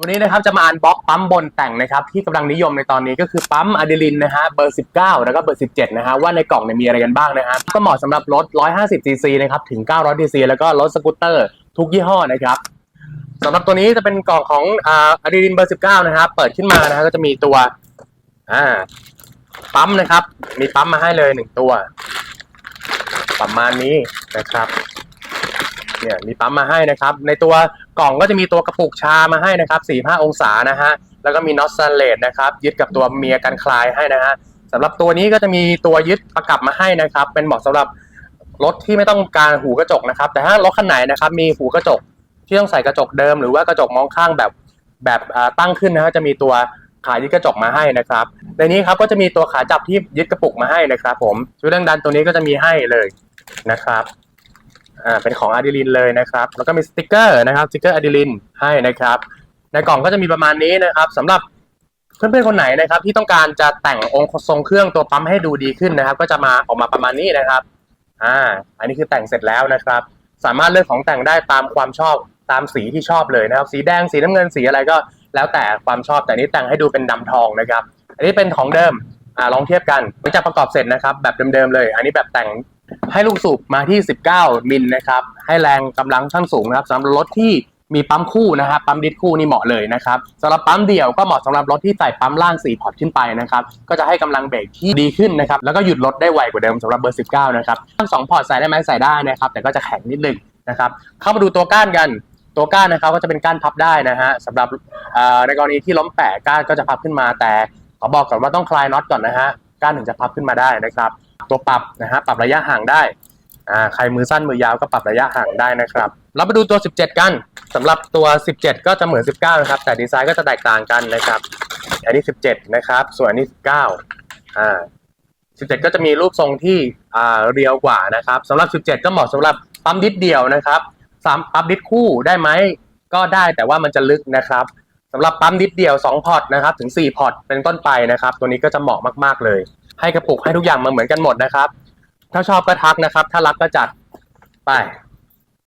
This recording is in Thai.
ตัวนี้นะครับจะมาอันบล็อกปั๊มบนแต่งนะครับที่กำลังนิยมในตอนนี้ก็คือปั๊มอะดรีลินนะฮะเบอร์ 19 แล้วก็เบอร์ 17 นะฮะว่าในกล่องเนี่ยมีอะไรกันบ้างนะฮะก็เหมาะสำหรับรถ 150 cc นะครับถึง 900 cc แล้วก็รถสกูตเตอร์ทุกยี่ห้อนะครับสำหรับตัวนี้จะเป็นกล่องของอ่าอะดรีลินเบอร์ 19 นะครับเปิดขึ้นมานะฮะก็จะมีตัวอ่าปั๊มนะครับ มีปั๊มมาให้เลยหนึ่งตัว ประมาณนี้นะครับ เนี่ยมีปั๊มมาให้นะครับ ในตัวกล่องก็จะมีตัวกระปุกชามาให้นะครับ45องศานะฮะแล้วก็มีน็อตสแตนเลสนะครับยึดกับตัวเมียกันคลายให้นะฮะสำหรับตัวนี้ก็จะมีตัวยึดประกับมาให้นะครับ เป็นเหมาะสำหรับรถที่ไม่ต้องการหูกระจกนะครับ แต่ถ้ารถคันไหนนะครับ มีหูกระจกที่ต้องใส่กระจกเดิม หรือว่ากระจกมองข้างแบบแบบตั้งขึ้นนะฮะจะมีตัวขายึดกระจกมาให้นะครับ ในนี้ครับก็จะมีตัวขาจับที่ยึดกระปุกมาให้นะครับ ผมชุดเรื่องดันตัวนี้ก็จะมีให้เลยนะครับ อ่าเป็นของอะดรีลินเลยนะครับ แล้วก็มีสติกเกอร์นะครับสติกเกอร์อะดรีลินให้นะครับ ในกล่องก็จะมีประมาณนี้นะครับสำหรับเพื่อนๆคนไหนนะครับ ที่ต้องการจะแต่งองค์ทรงเครื่องตัวปั๊มให้ดูดีขึ้นนะครับ ก็จะมาออกมาประมาณนี้นะครับอ่าอันนี้คือแต่งเสร็จแล้วนะครับ สามารถเลือกของแต่งได้ตามความชอบตามสีที่ชอบเลยนะครับ สีแดงสีน้ำเงินสีอะไรก็ แล้วแต่ความชอบแต่นี้แต่งให้ดูเป็นดำทองนะครับ อันนี้เป็นของเดิมอ่าลองเทียบกันหลังจากประกอบเสร็จนะครับ แบบเดิมๆเลย อันนี้แบบแต่ง ให้ลูกสูบมาที่ 19 มิลนะครับ ให้แรงกำลังขั้นสูงนะครับสำหรับรถที่มีปั๊มคู่นะครับปั๊มดิสคู่นี่เหมาะเลยนะครับสำหรับปั๊มเดี่ยวก็เหมาะสำหรับรถที่ใส่ปั๊มล่าง 4 พอร์ตขึ้นไปนะครับก็จะให้กำลังเบรกที่ดีขึ้นนะครับแล้วก็หยุดรถได้ไวกว่าเดิมสำหรับเบอร์ 19 นะครับทั้งสองพอร์ตใส่ได้ไหมใส่ได้นะครับแต่ก็จะแข็งนิดนึงนะครับเข้ามาดูตัวก้านกันตัวก้านนะครับก็จะเป็นก้านพับได้นะฮะสำหรับในกรณีที่ล้มแปะก้านก็จะพับขึ้นมาแต่ขอบอกก่อนว่าต้องคลายน็อตก่อนนะฮะก้านถึงจะพับขึ้นมาได้นะครับ ตัวปรับนะฮะปรับระยะห่างได้อ่าใครมือสั้นมือยาวก็ปรับระยะห่างได้นะครับเราไปดูตัว 17 กันสำหรับตัว 17 ก็จะเหมือน 19 นะครับ แต่ดีไซน์ก็จะแตกต่างกันนะครับ อันนี้ 17 นะครับ ส่วนอันนี้ 19 อ่า 17 ก็จะมีรูปทรงที่อ่าเรียวกว่านะครับสำหรับ 17 ก็เหมาะสำหรับปั๊มดิสเดียวนะครับสามปั๊มดิสคู่ได้ไหมก็ได้แต่ว่ามันจะลึกนะครับสำหรับปั๊มดิสเดียว 2 พอร์ตนะครับ ถึง 4 พอร์ตเป็นต้นไปนะครับ ตัวนี้ก็จะเหมาะมาก ๆ เลย ให้กระปุกให้ทุกอย่างมาเหมือนกันหมดนะครับ ถ้าชอบก็ทักนะครับ ถ้ารักก็จัดไป